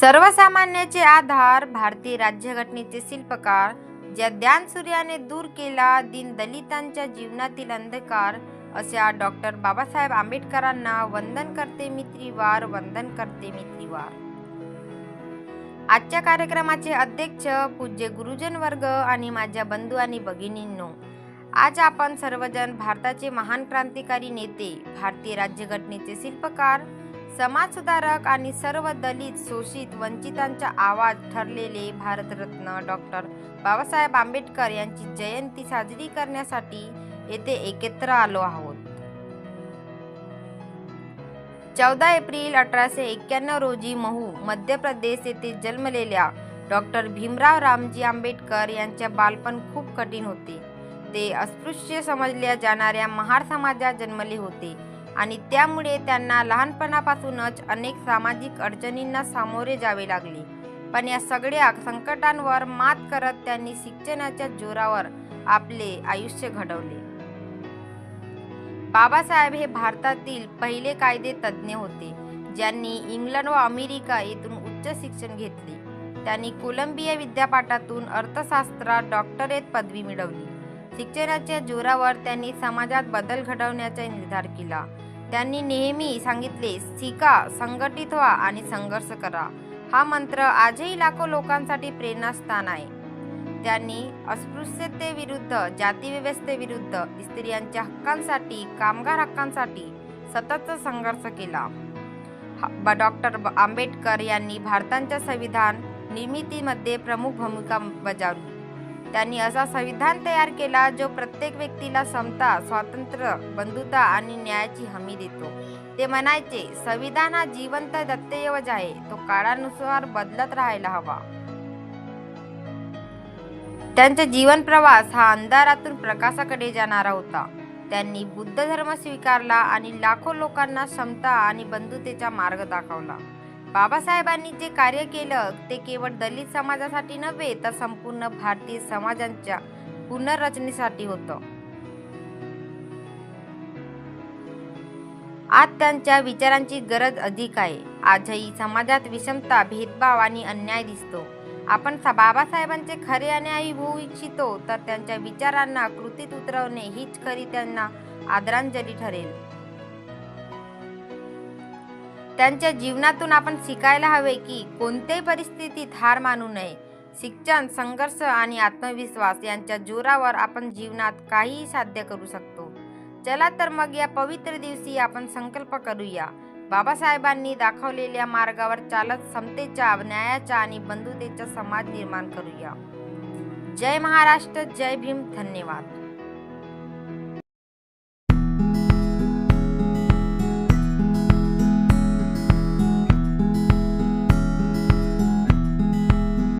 सर्वसामान्याचे आधार भारतीय राज्यघटनेचे शिल्पकार ज्या ज्ञान सूर्याने दूर केला दिन दलितांच्या जीवनातील अंधकार अशा डॉक्टर बाबासाहेब आंबेडकरांना वंदन करते मी त्रिवार वंदन करते मी त्रिवार आजच्या कार्यक्रमाचे अध्यक्ष पूज्य गुरुजन वर्ग आणि माझ्या बंधू आणि भगिनींनो आज आपण सर्वजण भारताचे महान क्रांतिकारी नेते भारतीय राज्यघटनेचे शिल्पकार समाजसुधारक आणि सर्व दलित शोषित वंचितांचा आवाज ठरलेले भारतरत्न डॉक्टर बाबासाहेब आंबेडकर यांची जयंती साजरी करण्यासाठी येथे एकत्र आलो आहोत. चौदा एप्रिल अठराशे एक्क्याण्णव रोजी महू मध्य प्रदेश येथे जन्मलेल्या डॉक्टर भीमराव रामजी आंबेडकर यांचे बालपण खूप कठीण होते. ते अस्पृश्य समजल्या जाणाऱ्या महार समाजात जन्मले होते. आणि त्यामुळे त्यांना लहानपणापासूनच अनेक सामाजिक अडचणींना सामोरे जावे लागले. पण या सगळ्या संकटांवर मात करत त्यांनी शिक्षणाच्या जोरावर आपले आयुष्य घडवले. बाबासाहेब हे भारतातील पहिले कायदे तज्ज्ञ होते ज्यांनी इंग्लंड व अमेरिका येथून उच्च शिक्षण घेतले. त्यांनी कोलंबिया विद्यापीठातून अर्थशास्त्रात डॉक्टरेट पदवी मिळवली. शिक्षणाच्या जोरावर त्यांनी समाजात बदल घडवण्याचा निर्धार केला. त्यांनी नेहमी सांगितले शिका संघटित व्हा आणि संघर्ष करा. हा मंत्र आजही लाखो लोकांसाठी प्रेरणास्थान आहे. त्यांनी अस्पृश्यतेविरुद्ध जातीव्यवस्थेविरुद्ध स्त्रियांच्या हक्कांसाठी कामगार हक्कांसाठी सतत संघर्ष केला. डॉक्टर आंबेडकर यांनी भारताच्या संविधान निर्मितीमध्ये प्रमुख भूमिका बजावली. त्यांनी असा संविधान तयार केला जो प्रत्येक व्यक्तीला समता स्वातंत्र्य बंधुता आणि न्यायाची हमी देतो. ते म्हणायचे संविधान हा जिवंत दत्तऐवज आहे. तो काळानुसार बदलत राहायला हवा. त्यांचा जीवन प्रवास हा अंधारातून प्रकाशाकडे जाणारा होता. त्यांनी बुद्ध धर्म स्वीकारला आणि लाखो लोकांना समता आणि बंधुतेचा मार्ग दाखवला. बाबासाहेबांनी जे कार्य केलं ते केवळ दलित समाजासाठी नव्हे तर संपूर्ण भारतीय समाजांच्या पुनर्रचनेसाठी होतं. आज त्यांच्या विचारांची गरज अधिक आहे. आजही समाजात विषमता भेदभाव आणि अन्याय दिसतो. आपण बाबासाहेबांचे खरे अन्यायी होऊ इच्छितो तर त्यांच्या विचारांना कृतीत उतरवणे हीच खरी त्यांना आदरांजली ठरेल. त्यांच्या जीवनातून आपण शिकायला हवे की कोणत्याही परिस्थितीत हार मानू नये. शिक्षण संघर्ष आणि आत्मविश्वास यांच्या जोरावर आपण जीवनात काहीही साध्य करू शकतो. चला तर मग या पवित्र दिवशी आपण संकल्प करूया. बाबासाहेबांनी दाखवलेल्या मार्गावर चालत समतेच्या न्यायाच्या आणि बंधुतेचा समाज निर्माण करूया. जय महाराष्ट्र जय भीम. धन्यवाद.